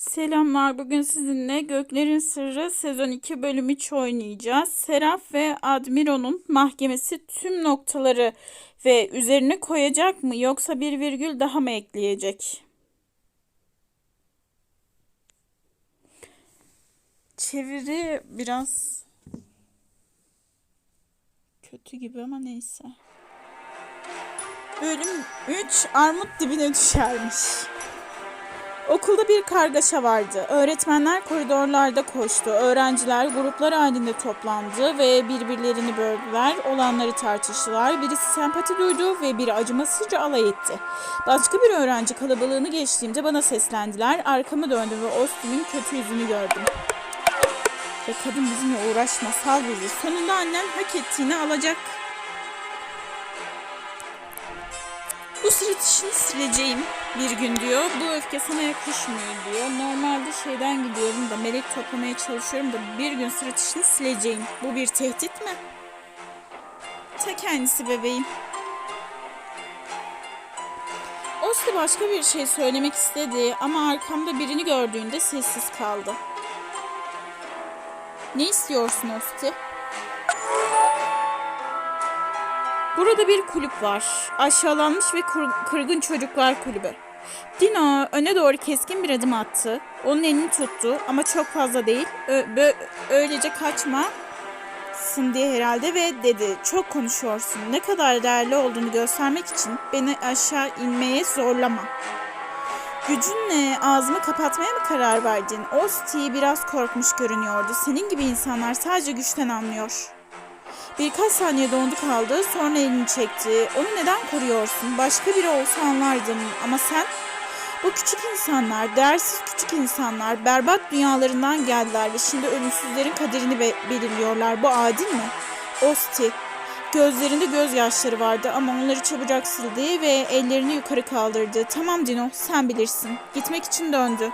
Selamlar. Bugün sizinle Göklerin Sırrı sezon 2 bölüm 3 oynayacağız. Seraf ve Admiro'nun mahkemesi tüm noktaları ve üzerine koyacak mı yoksa bir virgül daha mı ekleyecek? Çeviri biraz kötü gibi ama neyse. Bölüm 3 armut dibine düşermiş. Okulda bir kargaşa vardı. Öğretmenler koridorlarda koştu. Öğrenciler gruplar halinde toplandı ve birbirlerini böldüler. Olanları tartıştılar. Birisi sempati duydu ve biri acımasızca alay etti. Başka bir öğrenci kalabalığını geçtiğimde bana seslendiler. Arkamı döndüm ve Ostim'in kötü yüzünü gördüm. Ve kadın bizimle uğraşma, sal bizi. Sonunda annen hak ettiğini alacak. Bu sırt işini sileceğim bir gün diyor. Bu öfke sana yakışmıyor diyor. Normalde şeyden gidiyorum da melek toplamaya çalışıyorum da bir gün sırt işini sileceğim. Bu bir tehdit mi? Ta kendisi bebeğim. Osti başka bir şey söylemek istedi ama arkamda birini gördüğünde sessiz kaldı. Ne istiyorsun Osti? Burada bir kulüp var. Aşağılanmış ve kırgın çocuklar kulübü. Dino öne doğru keskin bir adım attı. Onun elini tuttu ama çok fazla değil. Ö- öylece kaçmasın diye herhalde ve dedi çok konuşuyorsun. Ne kadar değerli olduğunu göstermek için beni aşağı inmeye zorlama. Gücünle ağzımı kapatmaya mı karar verdin? Osti biraz korkmuş görünüyordu. Senin gibi insanlar sadece güçten anlıyor. Birkaç saniye dondu kaldı. Sonra elini çekti. Onu neden koruyorsun? Başka biri olsa anlardım. Ama sen? Bu küçük insanlar, değersiz küçük insanlar, berbat dünyalarından geldiler ve şimdi ölümsüzlerin kaderini be- belirliyorlar. Bu adil mi? Osti. Gözlerinde gözyaşları vardı ama onları çabucak sildi ve ellerini yukarı kaldırdı. Tamam Dino, sen bilirsin. Gitmek için döndü.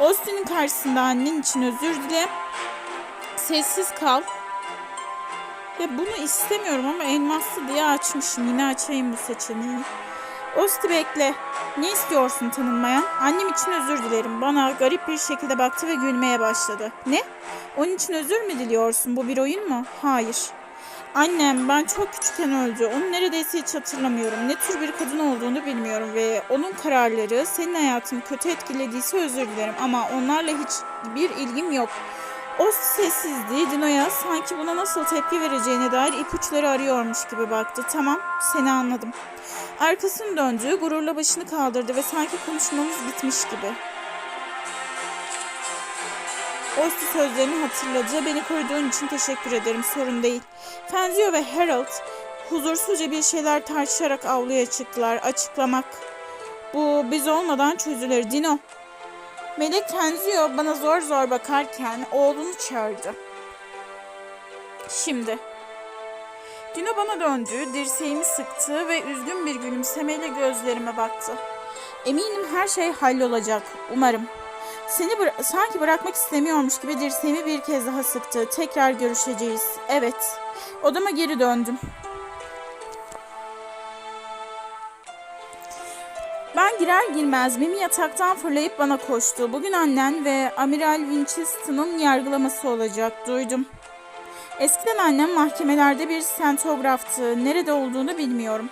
Osti'nin karşısında annen için özür dile. Sessiz kal. Ya bunu istemiyorum ama elmaslı diye açmışım. Yine açayım bu seçeneği. Osti bekle. Ne istiyorsun tanınmayan? Annem için özür dilerim. Bana garip bir şekilde baktı ve gülmeye başladı. Ne? Onun için özür mü diliyorsun? Bu bir oyun mu? Hayır. Annem ben çok küçükken öldü. Onu neredeyse hiç hatırlamıyorum. Ne tür bir kadın olduğunu bilmiyorum ve onun kararları senin hayatını kötü etkilediyse özür dilerim ama onlarla hiç bir ilgim yok. O sessizdi. Dino'ya sanki buna nasıl tepki vereceğine dair ipuçları arıyormuş gibi baktı. Tamam, seni anladım. Arkasını döndü, gururla başını kaldırdı ve sanki konuşmamız bitmiş gibi. Osti sözlerini hatırladı. Beni koruduğun için teşekkür ederim. Sorun değil. Fenzio ve Harold huzursuzca bir şeyler tartışarak avluya çıktılar. Açıklamak. Bu biz olmadan çözülür. Dino. Melek Tenzio bana zor zor bakarken oğlunu çağırdı. Şimdi. Dino bana döndü, dirseğimi sıktı ve üzgün bir gülümsemeyle gözlerime baktı. Eminim her şey hallolacak, umarım. Seni bıra- sanki bırakmak istemiyormuş gibi dirseğimi bir kez daha sıktı. Tekrar görüşeceğiz. Evet. Odama geri döndüm. Ben girer girmez Mimi yataktan fırlayıp bana koştu. Bugün annen ve Amiral Winchester'ın yargılaması olacak. Duydum. Eskiden annem mahkemelerde bir sentograftı. Nerede olduğunu bilmiyorum.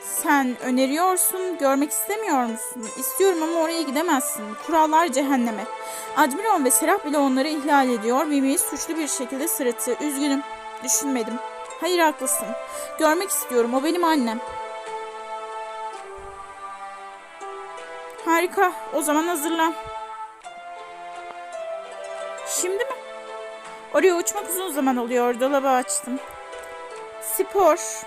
Sen öneriyorsun, görmek istemiyor musun? İstiyorum ama oraya gidemezsin. Kurallar cehenneme. Admiral ve Serap bile onları ihlal ediyor. Mimi'yi suçlu bir şekilde sırıttı. Üzgünüm. Düşünmedim. Hayır haklısın. Görmek istiyorum. O benim annem. Harika. O zaman hazırlan. Şimdi mi? Oraya uçmak uzun zaman oluyor. Dolabı açtım. Spor.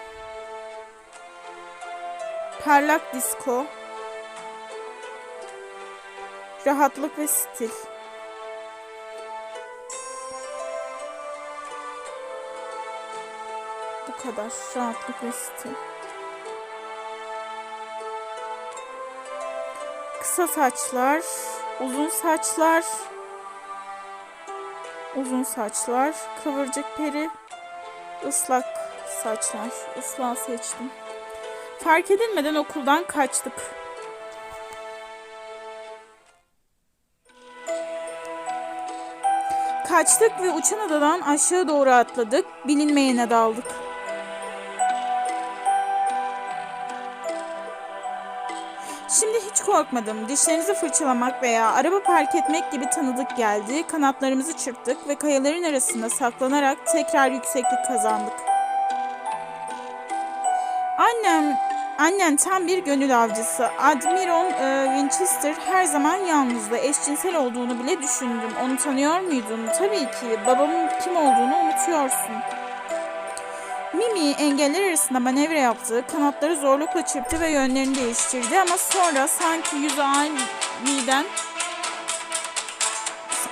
Parlak disko. Rahatlık ve stil. Bu kadar. Rahatlık ve stil. kısa saçlar, uzun saçlar, uzun saçlar, kıvırcık peri, ıslak saçlar. Islak seçtim. Fark edilmeden okuldan kaçtık. Kaçtık ve uçan adadan aşağı doğru atladık. Bilinmeyene daldık. Korkmadım. Dişlerinizi fırçalamak veya araba park etmek gibi tanıdık geldi. Kanatlarımızı çırptık ve kayaların arasında saklanarak tekrar yükseklik kazandık. Annem, annen tam bir gönül avcısı. Admiral e, Winchester her zaman yalnızdı. Eşcinsel olduğunu bile düşündüm. Onu tanıyor muydun? Tabii ki. Babamın kim olduğunu unutuyorsun. Mimi engeller arasında manevra yaptı, kanatları zorlukla çırptı ve yönlerini değiştirdi ama sonra sanki yüzü aniden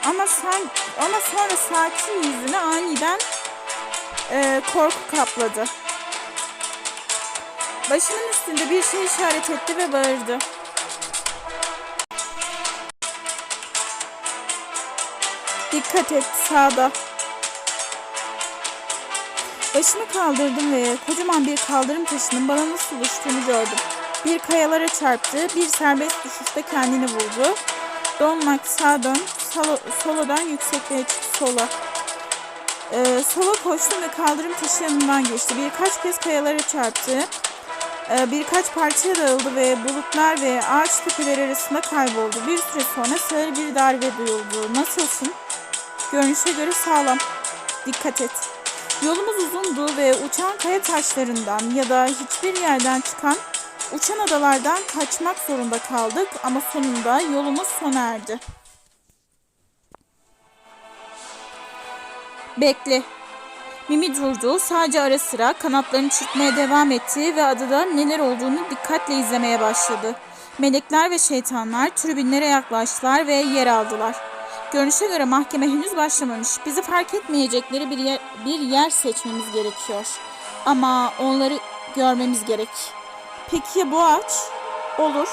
ama san, ama sonra sakin yüzünü aniden e, korku kapladı. Başının üstünde bir şey işaret etti ve bağırdı. Dikkat et sağda. Başımı kaldırdım ve kocaman bir kaldırım taşının bana nasıl uçtuğunu gördüm. Bir kayalara çarptı, bir serbest düşüşte kendini buldu. Don Max sağa dön, solo, solodan yüksekliğe çık sola. Ee, sola koştum ve kaldırım taşı yanından geçti. Birkaç kez kayalara çarptı. Ee, birkaç parçaya dağıldı ve bulutlar ve ağaç tepeleri arasında kayboldu. Bir süre sonra sağır bir darbe duyuldu. Nasılsın? Görünüşe göre sağlam. Dikkat et. Yolumuz uzundu ve uçan kaya taşlarından ya da hiçbir yerden çıkan uçan adalardan kaçmak zorunda kaldık ama sonunda yolumuz sona erdi. Bekle. Mimi durdu. Sadece ara sıra kanatlarını çırpmaya devam etti ve adada neler olduğunu dikkatle izlemeye başladı. Melekler ve şeytanlar tribünlere yaklaştılar ve yer aldılar. Görünüşe göre mahkeme henüz başlamamış. Bizi fark etmeyecekleri bir yer, bir yer seçmemiz gerekiyor. Ama onları görmemiz gerek. Peki ya bu ağaç? Olur.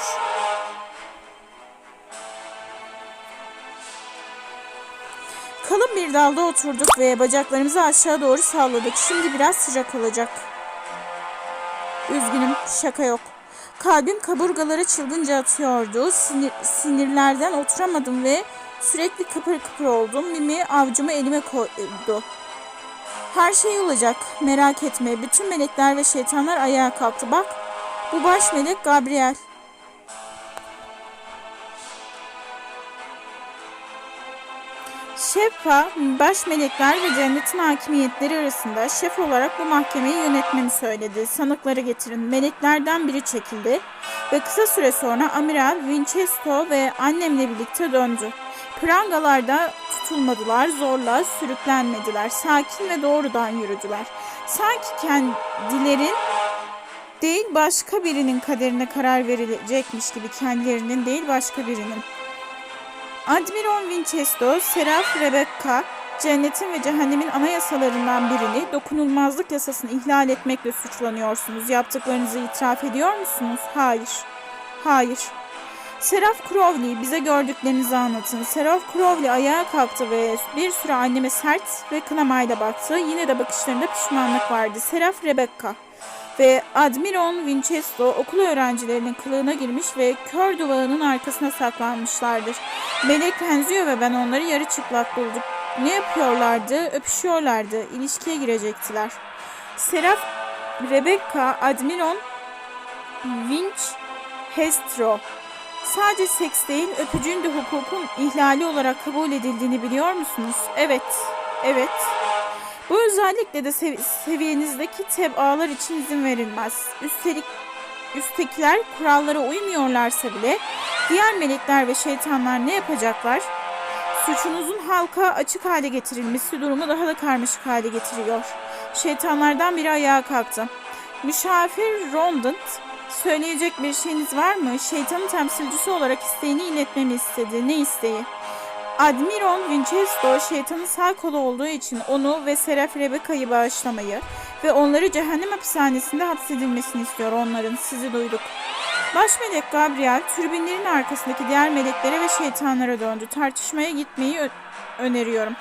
Kalın bir dalda oturduk ve bacaklarımızı aşağı doğru salladık. Şimdi biraz sıcak olacak. Üzgünüm, şaka yok. Kalbim kaburgaları çılgınca atıyordu. Sinir, sinirlerden oturamadım ve sürekli kıpır kıpır oldum. Mimi avcımı elime koydu. Her şey olacak, merak etme. Bütün melekler ve şeytanlar ayağa kalktı. Bak, bu baş melek Gabriel. Şefa, baş melekler ve cennetin hakimiyetleri arasında şef olarak bu mahkemeyi yönetmemi söyledi. Sanıkları getirin. Meleklerden biri çekildi ve kısa süre sonra Amiral Winchester ve annemle birlikte döndü. Prangalarda tutulmadılar, zorla sürüklenmediler. Sakin ve doğrudan yürüdüler. Sanki kendilerin değil başka birinin kaderine karar verilecekmiş gibi kendilerinin değil başka birinin. Admiral Winchester, Seraf Rebecca, cennetin ve cehennemin anayasalarından birini dokunulmazlık yasasını ihlal etmekle suçlanıyorsunuz. Yaptıklarınızı itiraf ediyor musunuz? Hayır. Hayır. Seraf Crowley bize gördüklerinizi anlatın. Seraf Crowley ayağa kalktı ve bir süre anneme sert ve kınamayla baktı. Yine de bakışlarında pişmanlık vardı. Seraf Rebecca ve Admiral Winchester okul öğrencilerinin kılığına girmiş ve kör duvağının arkasına saklanmışlardır. Melek benziyor ve ben onları yarı çıplak buldum. Ne yapıyorlardı? Öpüşüyorlardı. İlişkiye girecektiler. Seraf Rebecca Admiral Winchester Sadece seks değil, öpücüğün de hukukun ihlali olarak kabul edildiğini biliyor musunuz? Evet, evet. Bu özellikle de sev- seviyenizdeki tebaalar için izin verilmez. Üstelik üsttekiler kurallara uymuyorlarsa bile diğer melekler ve şeytanlar ne yapacaklar? Suçunuzun halka açık hale getirilmesi durumu daha da karmaşık hale getiriyor. Şeytanlardan biri ayağa kalktı. Müşafir Rondant, söyleyecek bir şeyiniz var mı? Şeytanın temsilcisi olarak isteğini iletmemi istedi. Ne isteği? Admiral Winchester şeytanın sağ kolu olduğu için onu ve Seraf Rebecca'yı bağışlamayı ve onları cehennem hapishanesinde hapsedilmesini istiyor onların. Sizi duyduk. Baş melek Gabriel türbinlerin arkasındaki diğer meleklere ve şeytanlara döndü. Tartışmaya gitmeyi öneriyorum.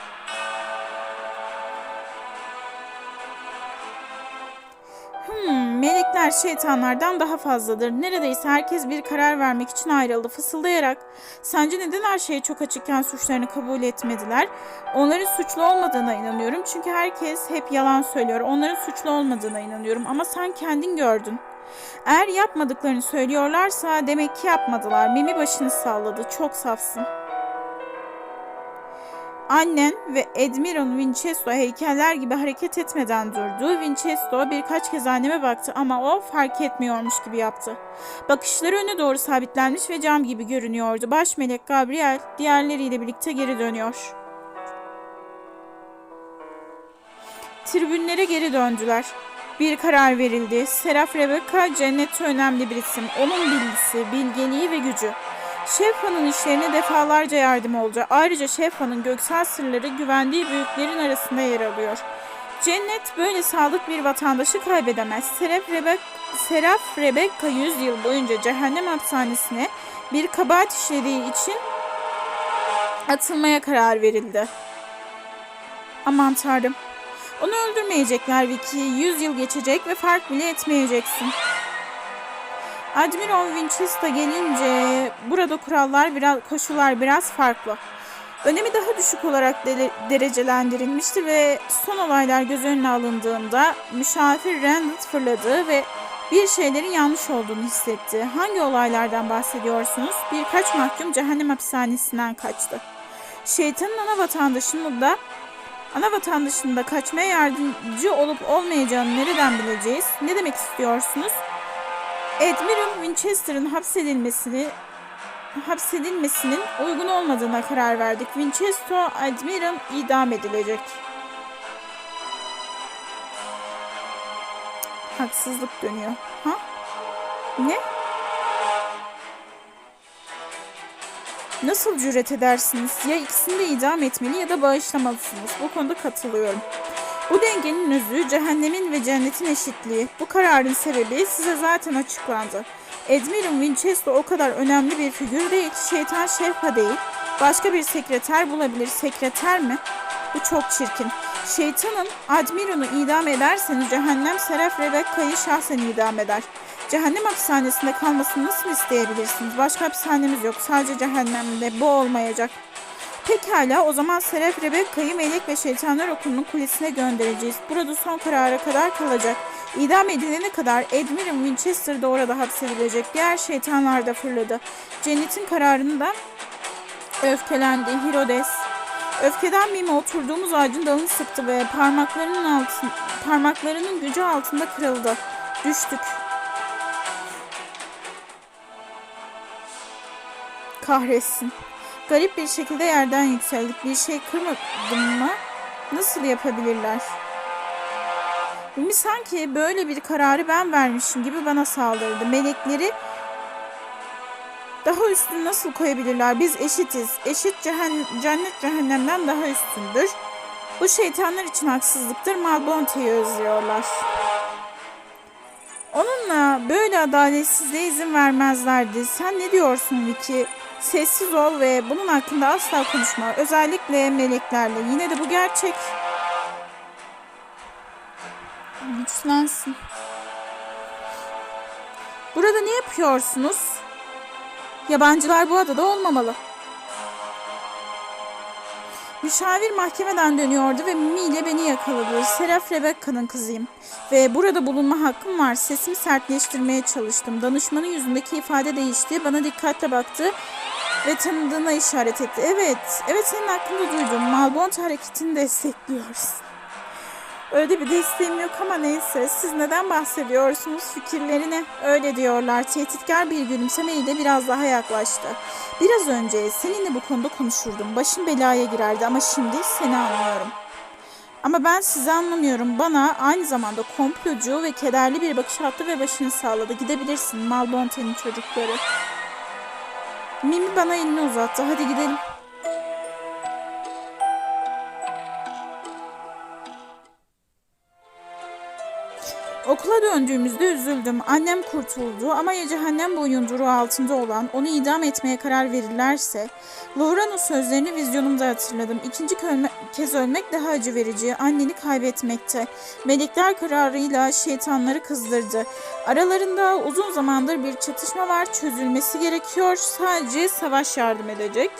Diğer şeytanlardan daha fazladır. Neredeyse herkes bir karar vermek için ayrıldı. Fısıldayarak, sence neden her şeyi çok açıkken suçlarını kabul etmediler? Onların suçlu olmadığına inanıyorum. Çünkü herkes hep yalan söylüyor. Onların suçlu olmadığına inanıyorum. Ama sen kendin gördün. Eğer yapmadıklarını söylüyorlarsa demek ki yapmadılar. Mimi başını salladı. Çok safsın. Annen ve Admiral Winchester heykeller gibi hareket etmeden durdu. Winchester birkaç kez anneme baktı ama o fark etmiyormuş gibi yaptı. Bakışları öne doğru sabitlenmiş ve cam gibi görünüyordu. Baş melek Gabriel diğerleriyle birlikte geri dönüyor. Tribünlere geri döndüler. Bir karar verildi. Seraf Rebecca cennette önemli bir isim. Onun bilgisi, bilgeliği ve gücü. Şefa'nın işlerine defalarca yardım oldu. Ayrıca Şefa'nın göksel sırları güvendiği büyüklerin arasında yer alıyor. Cennet böyle sağlık bir vatandaşı kaybedemez. Seraf, Rebek Seraf Rebecca 100 yıl boyunca cehennem hapishanesine bir kabahat işlediği için atılmaya karar verildi. Aman tanrım. Onu öldürmeyecekler Vicky. 100 yıl geçecek ve fark bile etmeyeceksin. Admiral Winchester gelince burada kurallar biraz koşullar biraz farklı. Önemi daha düşük olarak de- derecelendirilmişti ve son olaylar göz önüne alındığında müşavir Randall fırladı ve bir şeylerin yanlış olduğunu hissetti. Hangi olaylardan bahsediyorsunuz? Birkaç mahkum cehennem hapishanesinden kaçtı. Şeytanın ana vatandaşını da ana vatandaşının da kaçmaya yardımcı olup olmayacağını nereden bileceğiz? Ne demek istiyorsunuz? Admiral Winchester'ın hapsedilmesini hapsedilmesinin uygun olmadığına karar verdik. Winchester Admiral idam edilecek. Haksızlık dönüyor. Ha? Ne? Nasıl cüret edersiniz? Ya ikisini de idam etmeli ya da bağışlamalısınız. Bu konuda katılıyorum. Bu dengenin özü cehennemin ve cennetin eşitliği. Bu kararın sebebi size zaten açıklandı. Admiral Winchester o kadar önemli bir figür değil. Şeytan Şerpa değil. Başka bir sekreter bulabilir. Sekreter mi? Bu çok çirkin. Şeytanın Admiral'ı idam ederseniz cehennem Seraf Rebecca'yı şahsen idam eder. Cehennem hapishanesinde kalmasını nasıl isteyebilirsiniz? Başka hapishanemiz yok. Sadece cehennemde. Bu olmayacak. Pekala o zaman Seraf Rebecca'yı melek ve şeytanlar okulunun kulesine göndereceğiz. Burada son karara kadar kalacak. İdam edilene kadar Admiral Winchester da orada hapsedilecek. Diğer şeytanlar da fırladı. Cennetin kararında öfkelendi Herodes. Öfkeden Mime oturduğumuz ağacın dalını sıktı ve parmaklarının altın, parmaklarının gücü altında kırıldı. Düştük. Kahretsin. Garip bir şekilde yerden yükseldik. Bir şey kırmadım mı? Nasıl yapabilirler? Mimi sanki böyle bir kararı ben vermişim gibi bana saldırdı. Melekleri daha üstün nasıl koyabilirler? Biz eşitiz. Eşit cehen- cennet cehennemden daha üstündür. Bu şeytanlar için haksızlıktır. Malbonte'yi özlüyorlar. Onunla böyle adaletsizliğe izin vermezlerdi. Sen ne diyorsun Vicky? Sessiz ol ve bunun hakkında asla konuşma. Özellikle meleklerle. Yine de bu gerçek. Güçlensin. Burada ne yapıyorsunuz? Yabancılar bu adada olmamalı. Müşavir mahkemeden dönüyordu ve Mimi ile beni yakaladı. Seraf Rebecca'nın kızıyım. Ve burada bulunma hakkım var. Sesimi sertleştirmeye çalıştım. Danışmanın yüzündeki ifade değişti. Bana dikkatle baktı ve tanıdığına işaret etti. Evet, evet senin hakkında duydum. Malbont hareketini destekliyoruz. Öyle bir desteğim yok ama neyse. Siz neden bahsediyorsunuz? Fikirlerine öyle diyorlar. Tehditkar bir gülümsemeyle biraz daha yaklaştı. Biraz önce seninle bu konuda konuşurdum. Başım belaya girerdi ama şimdi seni anlıyorum. Ama ben sizi anlamıyorum. Bana aynı zamanda komplocu ve kederli bir bakış attı ve başını salladı. Gidebilirsin Malbonte'nin çocukları. Mimi bana elini uzattı. Hadi gidelim. Okula döndüğümüzde üzüldüm. Annem kurtuldu ama ya cehennem boyunduruğu altında olan onu idam etmeye karar verirlerse Laura'nın sözlerini vizyonumda hatırladım. İkinci kez ölmek daha acı verici. Anneni kaybetmekte. Melekler kararıyla şeytanları kızdırdı. Aralarında uzun zamandır bir çatışma var. Çözülmesi gerekiyor. Sadece savaş yardım edecek.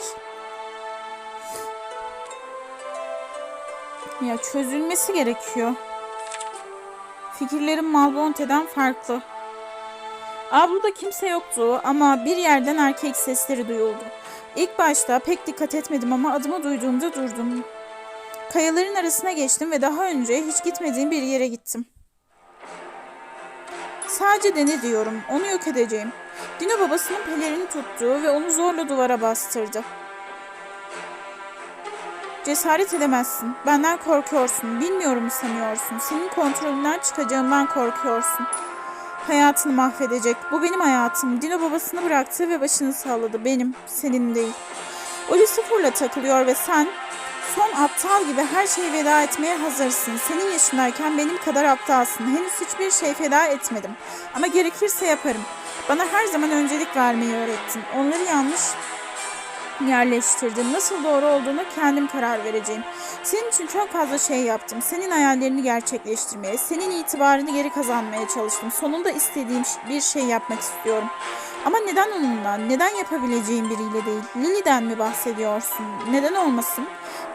Ya çözülmesi gerekiyor. Fikirlerim Malbonte'den farklı. Avluda kimse yoktu ama bir yerden erkek sesleri duyuldu. İlk başta pek dikkat etmedim ama adımı duyduğumda durdum. Kayaların arasına geçtim ve daha önce hiç gitmediğim bir yere gittim. Sadece dene diyorum, onu yok edeceğim. Dino babasının pelerini tuttu ve onu zorla duvara bastırdı. Cesaret edemezsin. Benden korkuyorsun. Bilmiyorum sanıyorsun? Senin kontrolünden çıkacağımdan korkuyorsun. Hayatını mahvedecek. Bu benim hayatım. Dino babasını bıraktı ve başını salladı. Benim, senin değil. O Lucifer'la takılıyor ve sen son aptal gibi her şeyi veda etmeye hazırsın. Senin yaşındayken benim kadar aptalsın. Henüz hiçbir şey feda etmedim. Ama gerekirse yaparım. Bana her zaman öncelik vermeyi öğrettin. Onları yanlış yerleştirdim. Nasıl doğru olduğunu kendim karar vereceğim. Senin için çok fazla şey yaptım. Senin hayallerini gerçekleştirmeye, senin itibarını geri kazanmaya çalıştım. Sonunda istediğim bir şey yapmak istiyorum. Ama neden onunla, neden yapabileceğim biriyle değil? Lily'den mi bahsediyorsun? Neden olmasın?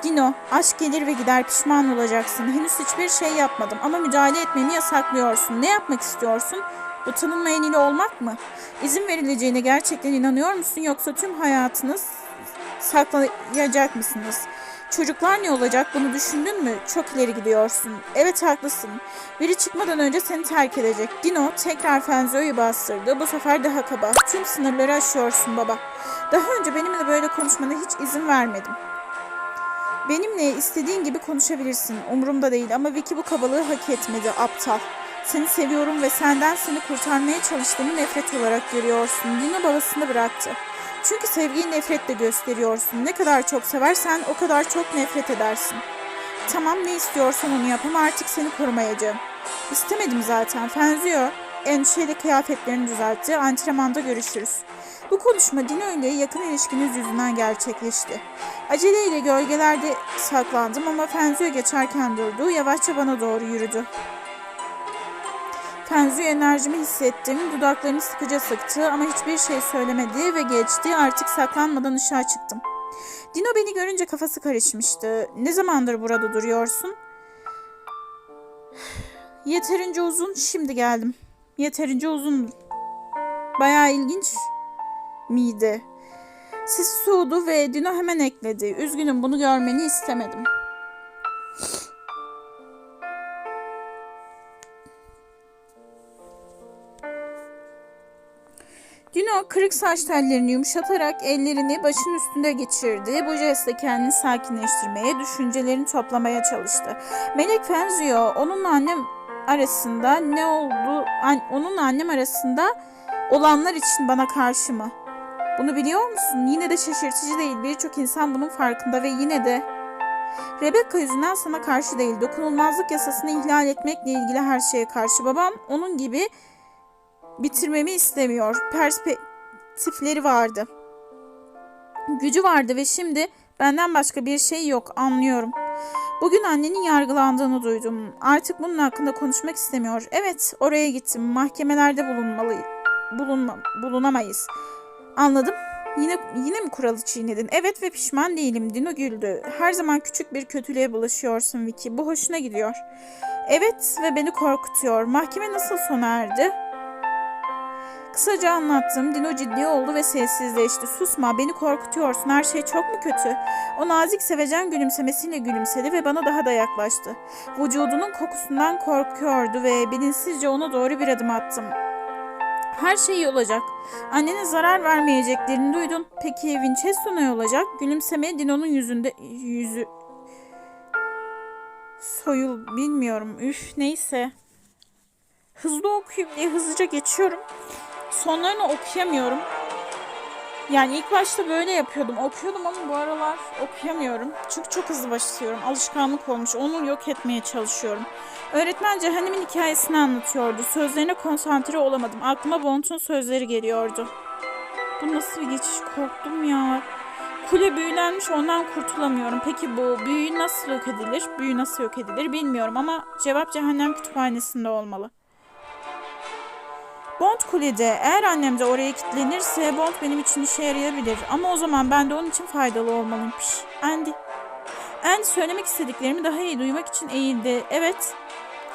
Dino, aşk gelir ve gider pişman olacaksın. Henüz hiçbir şey yapmadım ama müdahale etmemi yasaklıyorsun. Ne yapmak istiyorsun? Bu tanınmayan ile olmak mı? İzin verileceğine gerçekten inanıyor musun yoksa tüm hayatınız saklayacak mısınız? Çocuklar ne olacak bunu düşündün mü? Çok ileri gidiyorsun. Evet haklısın. Biri çıkmadan önce seni terk edecek. Dino tekrar Fenzio'yu bastırdı. Bu sefer daha kaba. Tüm sınırları aşıyorsun baba. Daha önce benimle böyle konuşmana hiç izin vermedim. Benimle istediğin gibi konuşabilirsin. Umurumda değil ama Vicky bu kabalığı hak etmedi. Aptal. Seni seviyorum ve senden seni kurtarmaya çalıştığımı nefret olarak görüyorsun. Dino babasını bıraktı. Çünkü sevgiyi nefretle gösteriyorsun. Ne kadar çok seversen o kadar çok nefret edersin. Tamam ne istiyorsan onu yap ama artık seni korumayacağım. İstemedim zaten. Fenzio endişeyle kıyafetlerini düzeltti. Antrenmanda görüşürüz. Bu konuşma Dino ile yakın ilişkiniz yüzünden gerçekleşti. Aceleyle gölgelerde saklandım ama Fenzio geçerken durdu. Yavaşça bana doğru yürüdü. Fenzio enerjimi hissettim. Dudaklarını sıkıca sıktı ama hiçbir şey söylemedi ve geçti. Artık saklanmadan ışığa çıktım. Dino beni görünce kafası karışmıştı. Ne zamandır burada duruyorsun? Yeterince uzun, şimdi geldim. Yeterince uzun. Bayağı ilginç miydi? Sesi soğudu ve Dino hemen ekledi. Üzgünüm bunu görmeni istemedim. Dino kırık saç tellerini yumuşatarak ellerini başın üstünde geçirdi. Bu jestle kendini sakinleştirmeye, düşüncelerini toplamaya çalıştı. Melek Fenzio onunla annem arasında ne oldu? An, onunla annem arasında olanlar için bana karşı mı? Bunu biliyor musun? Yine de şaşırtıcı değil. Birçok insan bunun farkında ve yine de Rebecca yüzünden sana karşı değil. Dokunulmazlık yasasını ihlal etmekle ilgili her şeye karşı. Babam onun gibi bitirmemi istemiyor. Perspektifleri vardı. Gücü vardı ve şimdi benden başka bir şey yok anlıyorum. Bugün annenin yargılandığını duydum. Artık bunun hakkında konuşmak istemiyor. Evet, oraya gittim. Mahkemelerde bulunmalı bulunma, bulunamayız. Anladım. Yine yine mi kuralı çiğnedin? Evet ve pişman değilim. Dino güldü. Her zaman küçük bir kötülüğe bulaşıyorsun Vicky. Bu hoşuna gidiyor. Evet ve beni korkutuyor. Mahkeme nasıl sona erdi? Kısaca anlattım. Dino ciddi oldu ve sessizleşti. Susma, beni korkutuyorsun. Her şey çok mu kötü? O nazik sevecen gülümsemesiyle gülümsedi ve bana daha da yaklaştı. Vücudunun kokusundan korkuyordu ve bilinçsizce ona doğru bir adım attım. Her şey iyi olacak. Annene zarar vermeyeceklerini duydun. Peki Winchester ne olacak? Gülümseme Dino'nun yüzünde yüzü soyul bilmiyorum. Üf neyse. Hızlı okuyayım diye hızlıca geçiyorum. Sonlarını okuyamıyorum. Yani ilk başta böyle yapıyordum. Okuyordum ama bu aralar okuyamıyorum. Çünkü çok hızlı başlıyorum. Alışkanlık olmuş. Onu yok etmeye çalışıyorum. Öğretmen cehennemin hikayesini anlatıyordu. Sözlerine konsantre olamadım. Aklıma Bond'un sözleri geliyordu. Bu nasıl bir geçiş? Korktum ya. Kule büyülenmiş ondan kurtulamıyorum. Peki bu büyü nasıl yok edilir? Büyü nasıl yok edilir bilmiyorum ama cevap cehennem kütüphanesinde olmalı. Bond kulede. Eğer annem de oraya kilitlenirse Bond benim için işe yarayabilir. Ama o zaman ben de onun için faydalı olmalıyım. Piş. Andy. Andy söylemek istediklerimi daha iyi duymak için eğildi. Evet.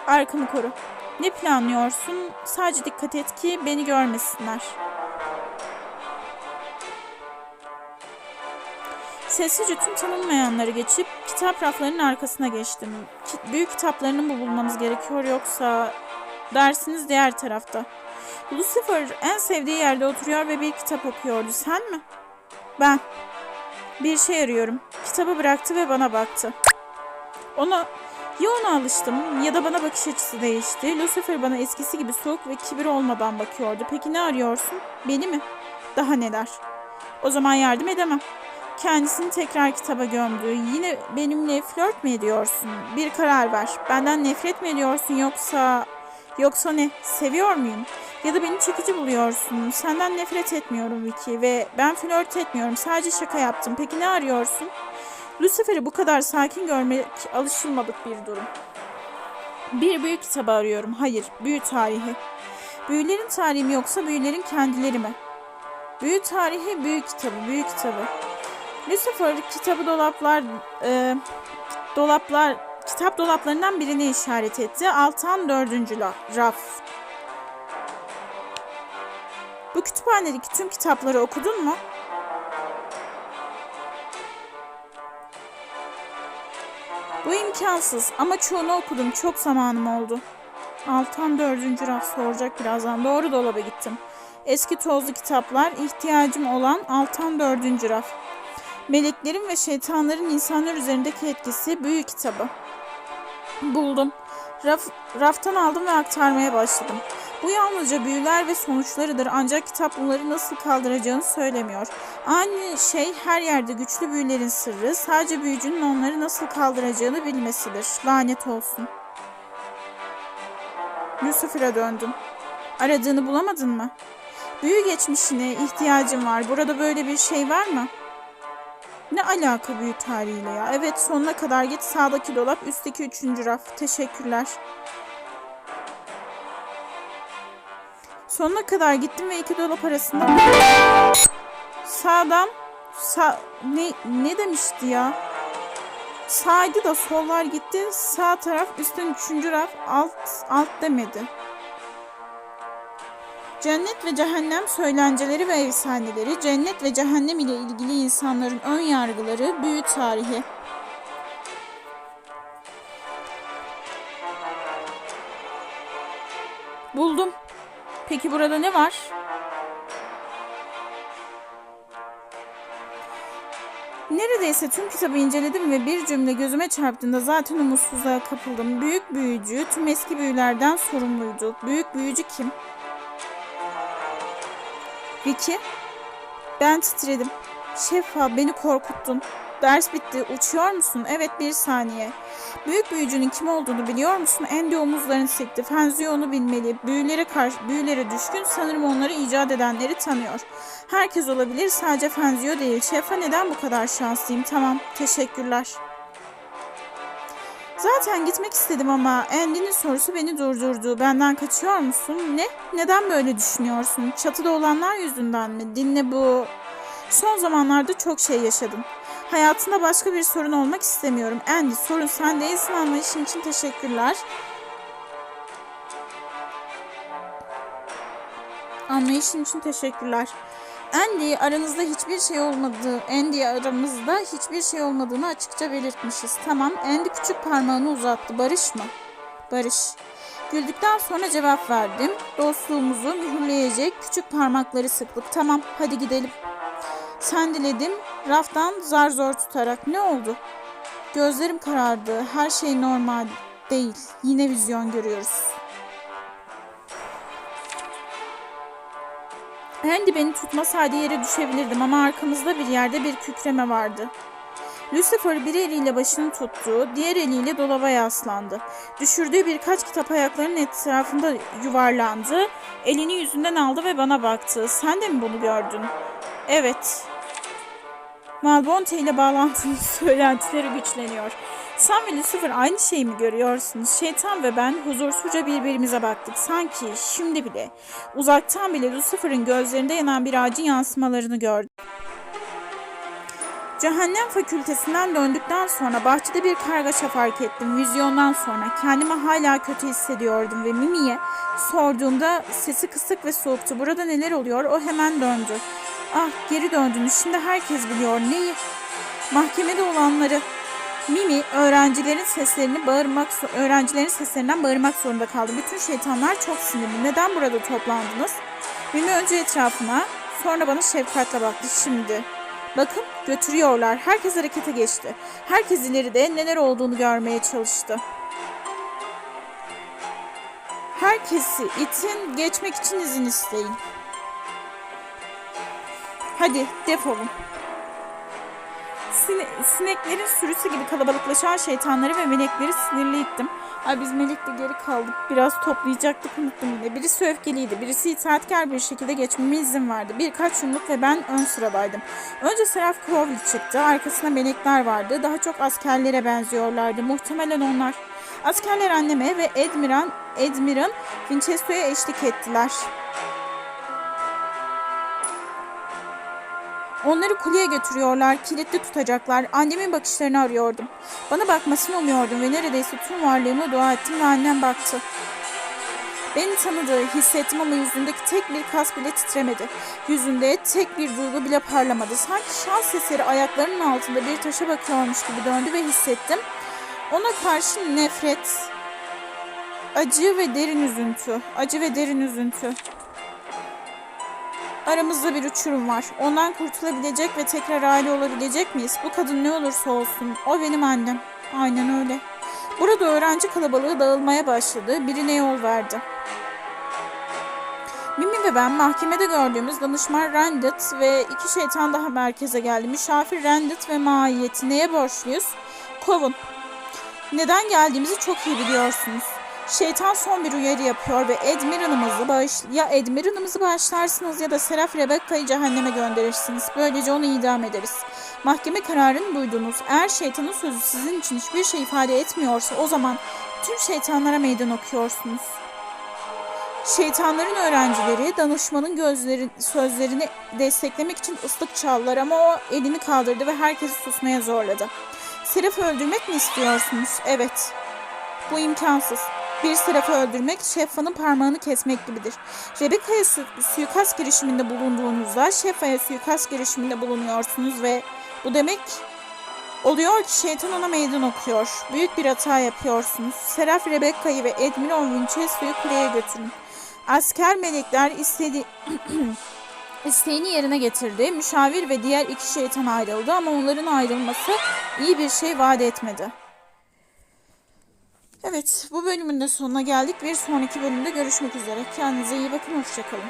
Arkamı koru. Ne planlıyorsun? Sadece dikkat et ki beni görmesinler. Sessizce tüm tanınmayanları geçip kitap raflarının arkasına geçtim. Büyük kitaplarını mı bulmamız gerekiyor yoksa dersiniz diğer tarafta. Lucifer en sevdiği yerde oturuyor ve bir kitap okuyordu. Sen mi? Ben. Bir şey arıyorum. Kitabı bıraktı ve bana baktı. Ona ya ona alıştım ya da bana bakış açısı değişti. Lucifer bana eskisi gibi soğuk ve kibir olmadan bakıyordu. Peki ne arıyorsun? Beni mi? Daha neler? O zaman yardım edemem. Kendisini tekrar kitaba gömdü. Yine benimle flört mü ediyorsun? Bir karar ver. Benden nefret mi ediyorsun yoksa... Yoksa ne? Seviyor muyum? Ya da beni çekici buluyorsun. Senden nefret etmiyorum Vicky ve ben flört etmiyorum. Sadece şaka yaptım. Peki ne arıyorsun? Lucifer'i bu kadar sakin görmek alışılmadık bir durum. Bir büyü kitabı arıyorum. Hayır, büyü tarihi. Büyülerin tarihi mi yoksa büyülerin kendileri mi? Büyü tarihi, büyü kitabı, büyü kitabı. Lucifer kitabı dolaplar, e, dolaplar, kitap dolaplarından birini işaret etti. Altan dördüncü raf. Bu kütüphanedeki tüm kitapları okudun mu? Bu imkansız ama çoğunu okudum. Çok zamanım oldu. Altan dördüncü raf soracak birazdan. Doğru dolaba gittim. Eski tozlu kitaplar, ihtiyacım olan Altan dördüncü raf. Meleklerin ve şeytanların insanlar üzerindeki etkisi büyük kitabı. Buldum. Raf, raftan aldım ve aktarmaya başladım. Bu yalnızca büyüler ve sonuçlarıdır ancak kitap bunları nasıl kaldıracağını söylemiyor. Aynı şey her yerde güçlü büyülerin sırrı sadece büyücünün onları nasıl kaldıracağını bilmesidir. Lanet olsun. Lucifer'a döndüm. Aradığını bulamadın mı? Büyü geçmişine ihtiyacım var. Burada böyle bir şey var mı? Ne alaka büyü tarihiyle ya? Evet sonuna kadar git sağdaki dolap üstteki üçüncü raf. Teşekkürler. Sonuna kadar gittim ve iki dolap arasında sağdan sağ ne ne demişti ya? Sağdı da sollar gitti. Sağ taraf üstten üçüncü raf alt alt demedi. Cennet ve cehennem söylenceleri ve efsaneleri, cennet ve cehennem ile ilgili insanların ön yargıları, büyü tarihi. Buldum. Peki burada ne var? Neredeyse tüm kitabı inceledim ve bir cümle gözüme çarptığında zaten umutsuzluğa kapıldım. Büyük büyücü tüm eski büyülerden sorumluydu. Büyük büyücü kim? Vicky? Ben titredim. Şefa beni korkuttun. Ders bitti. Uçuyor musun? Evet bir saniye. Büyük büyücünün kim olduğunu biliyor musun? Andy omuzlarını silkti. Fenzio onu bilmeli. Büyülere karşı büyülere düşkün. Sanırım onları icat edenleri tanıyor. Herkes olabilir. Sadece Fenzio değil. Şefa neden bu kadar şanslıyım? Tamam. Teşekkürler. Zaten gitmek istedim ama Andy'nin sorusu beni durdurdu. Benden kaçıyor musun? Ne? Neden böyle düşünüyorsun? Çatıda olanlar yüzünden mi? Dinle bu. Son zamanlarda çok şey yaşadım. Hayatında başka bir sorun olmak istemiyorum. Andy sorun sen değilsin anlayışın için teşekkürler. Anlayışın için teşekkürler. Andy aranızda hiçbir şey olmadığı, Andy aramızda hiçbir şey olmadığını açıkça belirtmişiz. Tamam, Andy küçük parmağını uzattı. Barış mı? Barış. Güldükten sonra cevap verdim. Dostluğumuzu mühürleyecek küçük parmakları sıklık. Tamam, hadi gidelim. Sen diledim. Raftan zar zor tutarak. Ne oldu? Gözlerim karardı. Her şey normal değil. Yine vizyon görüyoruz. Randy beni tutmasaydı yere düşebilirdim ama arkamızda bir yerde bir kükreme vardı. Lucifer bir eliyle başını tuttu, diğer eliyle dolaba yaslandı. Düşürdüğü birkaç kitap ayaklarının etrafında yuvarlandı, elini yüzünden aldı ve bana baktı. Sen de mi bunu gördün? Evet. Malbonte ile bağlantının söylentileri güçleniyor. Sen ve Lucifer aynı şeyi mi görüyorsunuz? Şeytan ve ben huzursuzca birbirimize baktık. Sanki şimdi bile, uzaktan bile Lucifer'ın gözlerinde yanan bir ağacın yansımalarını gördüm. Cehennem fakültesinden döndükten sonra bahçede bir kargaşa fark ettim. Vizyondan sonra kendimi hala kötü hissediyordum ve Mimi'ye sorduğumda sesi kısık ve soğuktu. Burada neler oluyor? O hemen döndü. Ah geri döndünüz. Şimdi herkes biliyor. Neyi? Mahkemede olanları. Mimi öğrencilerin seslerini bağırmak öğrencilerin seslerinden bağırmak zorunda kaldı. Bütün şeytanlar çok sinirli. Neden burada toplandınız? Mimi önce etrafına, sonra bana şefkatle baktı. Şimdi Bakın götürüyorlar. Herkes harekete geçti. Herkes ileride neler olduğunu görmeye çalıştı. Herkesi itin, geçmek için izin isteyin. Hadi defolun. Sine- sineklerin sürüsü gibi kalabalıklaşan şeytanları ve melekleri sinirli ittim. Ay biz melekle geri kaldık. Biraz toplayacaktık unuttum yine. Birisi öfkeliydi. Birisi itaatkar bir şekilde geçmeme izin verdi. Birkaç yumruk ve ben ön sıradaydım. Önce Seraph Crowley çıktı. Arkasında melekler vardı. Daha çok askerlere benziyorlardı. Muhtemelen onlar. Askerler anneme ve Admiral, Admiral Winchester'e eşlik ettiler. Onları kuleye götürüyorlar, kilitli tutacaklar. Annemin bakışlarını arıyordum. Bana bakmasını umuyordum ve neredeyse tüm varlığımla dua ettim ve annem baktı. Beni tanıdığı hissettim ama yüzündeki tek bir kas bile titremedi. Yüzünde tek bir duygu bile parlamadı. Sanki şans eseri ayaklarının altında bir taşa bakıyormuş gibi döndü ve hissettim. Ona karşı nefret, acı ve derin üzüntü, acı ve derin üzüntü. Aramızda bir uçurum var. Ondan kurtulabilecek ve tekrar aile olabilecek miyiz? Bu kadın ne olursa olsun. O benim annem. Aynen öyle. Burada öğrenci kalabalığı dağılmaya başladı. Birine yol verdi. Mimi ve ben mahkemede gördüğümüz danışman Randit ve iki şeytan daha merkeze geldi. Müşafir Randit ve mahiyeti neye borçluyuz? Kovun. Neden geldiğimizi çok iyi biliyorsunuz. Şeytan son bir uyarı yapıyor ve Admiral'ımızı bağış ya Admiral'ımızı bağışlarsınız ya da Seraf Rebecca'yı cehenneme gönderirsiniz. Böylece onu idam ederiz. Mahkeme kararını duydunuz. Eğer şeytanın sözü sizin için hiçbir şey ifade etmiyorsa o zaman tüm şeytanlara meydan okuyorsunuz. Şeytanların öğrencileri danışmanın gözleri, sözlerini desteklemek için ıslık çaldılar ama o elini kaldırdı ve herkesi susmaya zorladı. Seraf'ı öldürmek mi istiyorsunuz? Evet. Bu imkansız. Bir serafı öldürmek Şeffa'nın parmağını kesmek gibidir. Rebecca'ya su suikast girişiminde bulunduğunuzda Şeffa'ya suikast girişiminde bulunuyorsunuz ve bu demek oluyor ki şeytan ona meydan okuyor. Büyük bir hata yapıyorsunuz. Seraf Rebecca'yı ve Admiral Winchester'ı kuleye götürün. Asker melekler istedi isteğini yerine getirdi. Müşavir ve diğer iki şeytan ayrıldı ama onların ayrılması iyi bir şey vaat etmedi. Evet, bu bölümün de sonuna geldik. Bir sonraki bölümde görüşmek üzere. Kendinize iyi bakın, hoşçakalın.